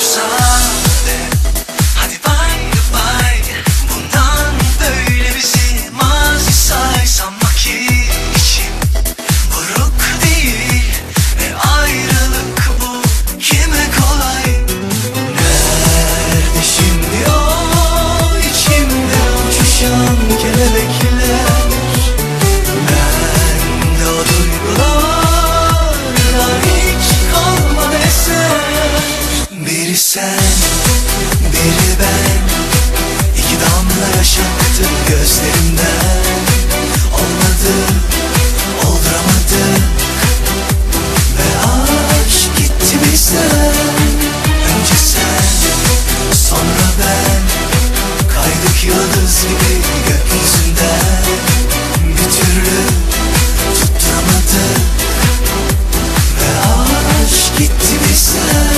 yourself. resmini gökyüzünde bir türlü tutamadı Ve aşk gitti bizden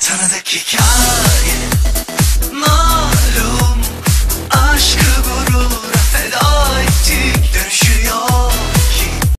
Tanıdık hikaye.